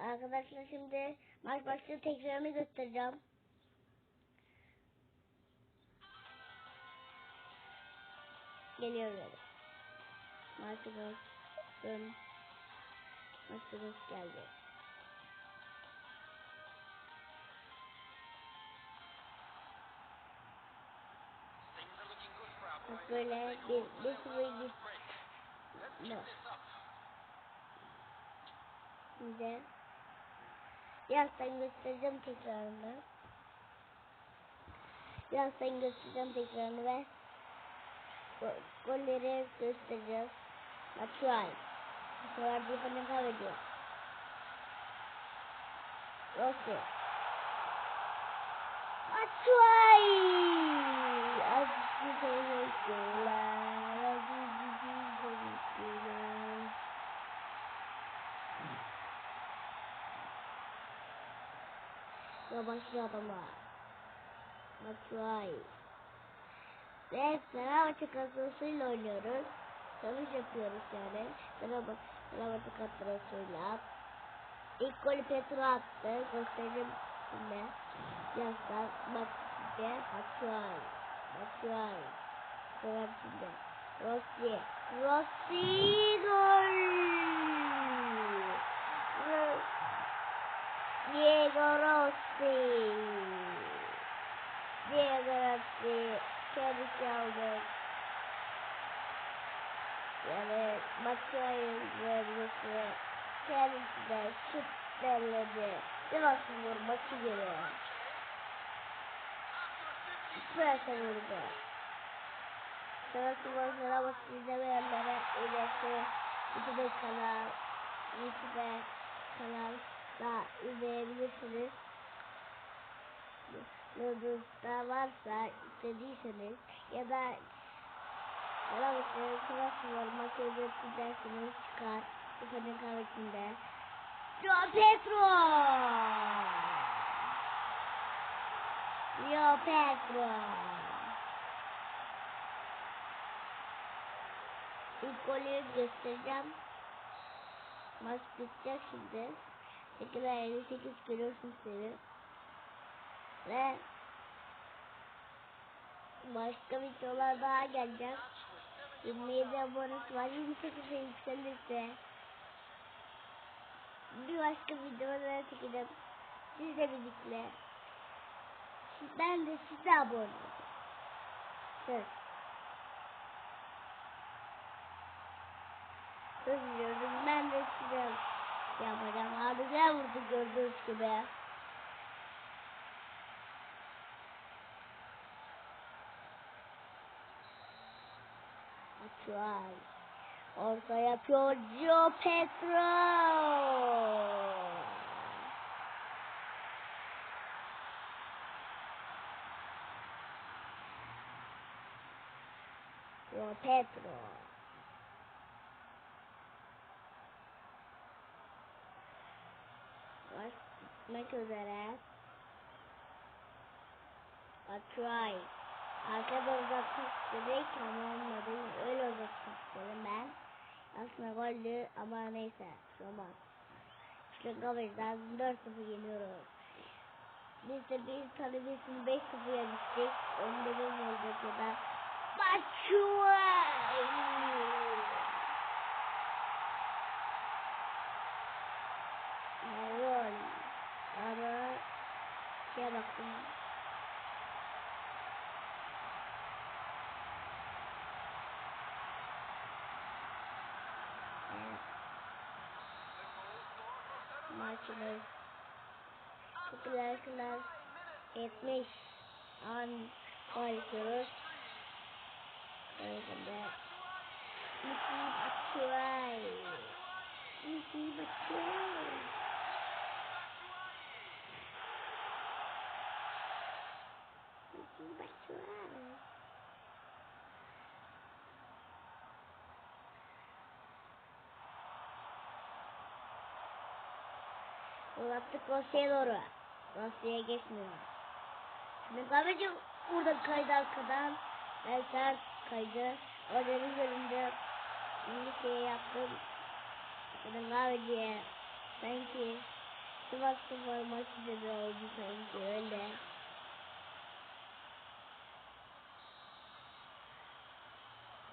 Arkadaşlar şimdi maç başlığı tekrarını göstereceğim. Geliyor böyle. Martinez dön. Martinez geldi. Bak böyle bir, bir sürü git. No. Şimdi birazdan göstereceğim tekrarını. Birazdan göstereceğim tekrarını ve go- golleri göstereceğiz. Batshuayi. Bu sefer bir falan kaybediyor. Rossi. Batshuayi. Yavaşlı adamlar. Batshuayi. Ve Fenerbahçe kadrosuyla oynuyoruz. Çalış yapıyoruz yani. Fenerbahçe, kadrosuyla. İlk golü Petro attı. Birazdan bak şimdi. Batshuayi. Batshuayi. Sonra şimdi. Rossi. Rossi gol. Diego Rossi. Diego Rossi. Kendisi aldı. Yani ve Rossi kendisi de şut derledi. Devaslı vurması geliyor. Süperse vurdu. Devaslı vurmasına bak izlemeyenlere ilerisi YouTube kanal, YouTube kanal da izleyebilirsiniz. Yıldızda varsa istediyseniz ya da Fenerbahçe Sivasspor maçı izletirseniz çıkar. Ufa'nın kahvesinde. Joe Petro! Joe Petro! İlk golü göstereceğim. Maç bitecek şimdi. 8 58 görüyorsunuz seni. Ve başka videolar daha gelecek. 27 abonesi var. 28'e yükselirse bir başka videolara çekeceğim. Sizle birlikte. Ben de size abone olacağım. Söz. Söz veriyorum. Ben de size yapacağım. Güzel vurdu gördüğünüz gibi. Batshuayi. Orta yapıyor Joe Petro. Joe Petro. Maç bitmek üzere. Batshuayi. Arkada uzatmak istedik ama olmadı. Öyle uzatmak istedim ben. Aslında gollü ama neyse. Olmaz. İşte Gaviz'den 4-0 yeniyoruz. Biz de bir tane birisini 5-0 yenmiştik. Onu da bilmiyorduk ya da. Batshuayi! Gol. Ama şeye baktım. Evet. Maçımız çok güzel kadar 70 an oynuyoruz. Öyle Miki Batshuayi. Miki Batshuayi. Miki Batshuayi. Uzattık Rossi'ye doğru. Rossi'ye geçmiyor. Şimdi kahveci burada kaydı arkadan. Ben sert kaydı. O deniz önünde bir şey yaptım. Şimdi kahveciye sanki Sivas Spor maçı da oldu sanki öyle.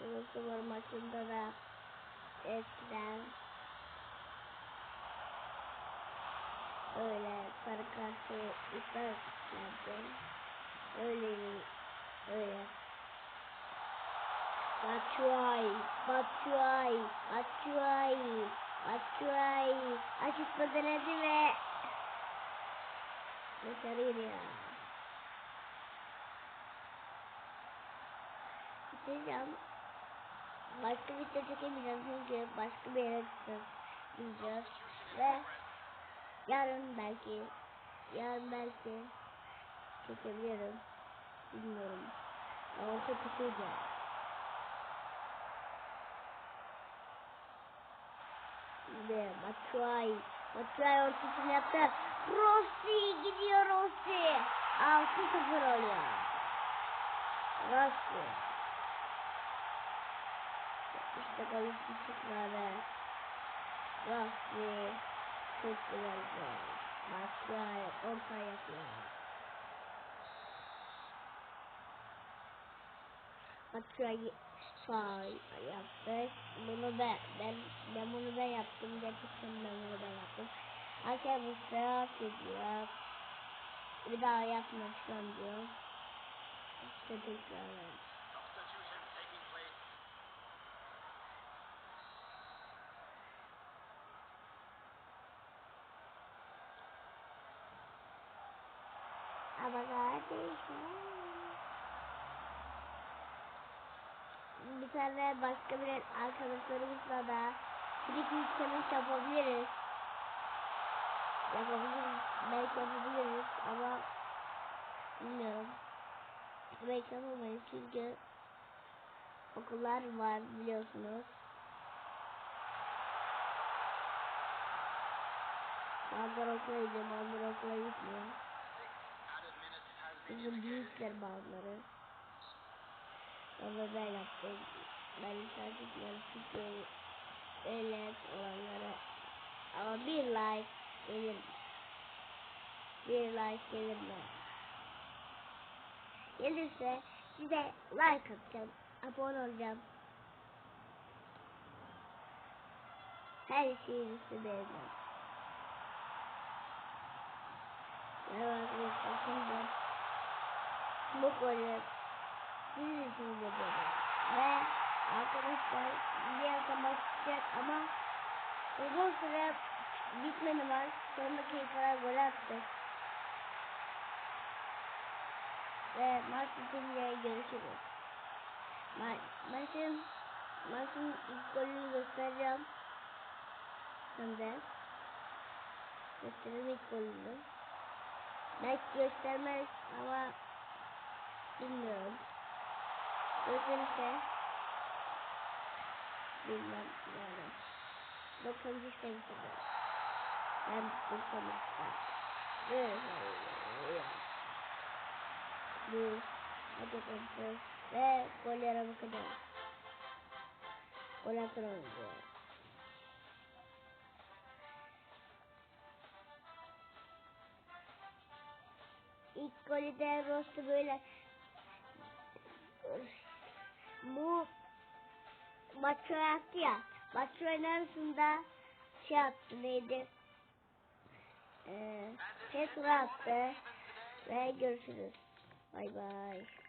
Spor maçında da eskiden öyle sarı kartı iptal etmişlerdi. Öyle öyle. Batshuayi, Batshuayi, Batshuayi, Batshuayi açıkma denedi ve dışarıydı ya. Bitireceğim. Başka bir video çekemeyeceğim çünkü başka bir yere gideceğiz. Ve yarın belki yarın belki çekebilirim. Bilmiyorum. Ama çok kötüydü. Ve Batshuayi Batshuayi ortasını yaptı. Rossi gidiyor Rossi. 6-0 oluyor. Rossi işte golü çıkmadı Rossi çok güzel gol Batshuayi orta yapıyor Batshuayi faul yaptı. Bunu da ben ben bunu da yaptım. Gerçekten ben bunu da yaptım. Israr ediyor. Bir daha yapmazsam diyor. İşte tekrar. Kardeşim. Bir tane başka bir arkadaşlarımızla da bir iki üç yapabiliriz. Yapabiliriz. Belki yapabiliriz ama bilmiyorum. Belki yapamayız çünkü okullar var biliyorsunuz. Bazıları okula gidiyor, bazıları okula gitmiyor. Bizim büyükler bazıları. Ama ben yaptım. Ben çocukları çünkü öyle olanlara ama bir like gelir? Bir like gelir mi? Gelirse size like atacağım. Abone olacağım. Her şeyi size vereceğim. Evet arkadaşlar şimdi golü sizin için yapıyorum. Ve arkadaşlar diğer başlayacak ama uzun süre bitmedi var. Sonundaki falan gol attık. Ve maç bitince görüşürüz. Ma maçın maçın ilk golünü göstereceğim. De göstereyim ilk golünü. Belki göstermez ama bilmiyorum. Gösterirse bilmem yani. 93 dakikada. Ben 93'te. Böyle böyle. Bu kontrol ve gollere bakacağız. Gol atan oyuncu. İlk golü de Rossi böyle bu Batshuayi attı ya. Batshuayi'nin arasında şey attı neydi? Ee, Petra attı. Ve görüşürüz. Bay bay.